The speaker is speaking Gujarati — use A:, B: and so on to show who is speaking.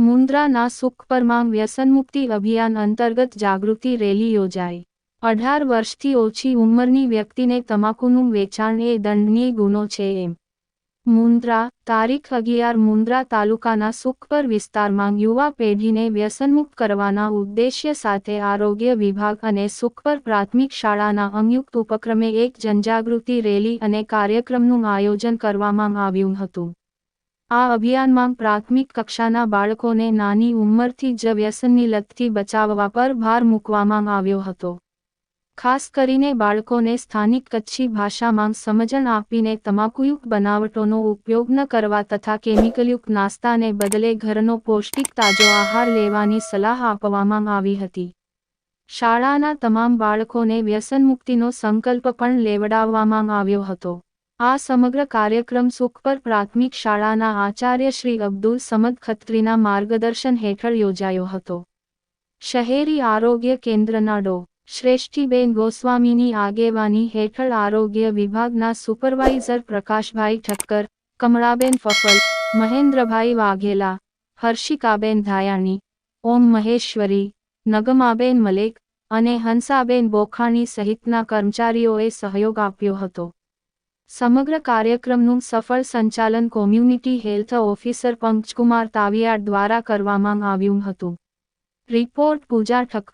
A: મુન્દ્રાના સુખપરમાંગ વ્યસનમુક્તિ અભિયાન અંતર્ગત જાગૃતિ રેલી યોજાઈ. અઢાર વર્ષથી ઓછી ઉંમરની વ્યક્તિને તમાકુનું વેચાણ એ દંડનીય ગુનો છે એમ. મુન્દ્રા તારીખ અગિયાર મુન્દ્રા તાલુકાના સુખપર વિસ્તારમાં યુવા પેઢીને વ્યસનમુક્ત કરવાના ઉદ્દેશ્ય સાથે આરોગ્ય વિભાગ અને સુખપર પ્રાથમિક શાળાના સંયુક્ત ઉપક્રમે એક જનજાગૃતિ રેલી અને કાર્યક્રમનું આયોજન કરવામાં આવ્યું હતું. આ અભિયાનમાં પ્રાથમિક કક્ષાના બાળકોને નાની ઉંમરથી જ વ્યસનની લતથી બચાવવા પર ભાર મૂકવામાં આવ્યો હતો. ખાસ કરીને બાળકોને સ્થાનિક કચ્છી ભાષામાં સમજણ આપીને તમાકુયુક્ત બનાવટોનો ઉપયોગ ન કરવા તથા કેમિકલયુક્ત નાસ્તાને બદલે ઘરનો પૌષ્ટિક તાજો આહાર લેવાની સલાહ આપવામાં આવી હતી. શાળાના તમામ બાળકોને વ્યસનમુક્તિનો સંકલ્પ પણ લેવડાવવામાં આવ્યો હતો. આ સમગ્ર કાર્યક્રમ સુખપર પ્રાથમિક શાળાના આચાર્ય શ્રી અબ્દુલ સમદ ખત્રીના માર્ગદર્શન હેઠળ યોજાયો હતો. શહેરી આરોગ્ય કેન્દ્રના ડો. શ્રેષ્ઠીબેન ગોસ્વામીની આગેવાની હેઠળ આરોગ્ય વિભાગના સુપરવાઇઝર પ્રકાશભાઈ ઠક્કર, કમળાબેન ફફલ, મહેન્દ્રભાઈ વાઘેલા, હર્ષિકાબેન ધાયાણી, ઓમ મહેશ્વરી, નગમાબેન મલેક અને હંસાબેન બોખાણી સહિતના કર્મચારીઓએ સહયોગ આપ્યો હતો. સમગ્ર કાર્યક્રમનું સફળ સંચાલન community health officer Pankajkumar Taviyad દ્વારા કરવામાં આવ્યું હતું. રિપોર્ટ પૂજા ઠક્કર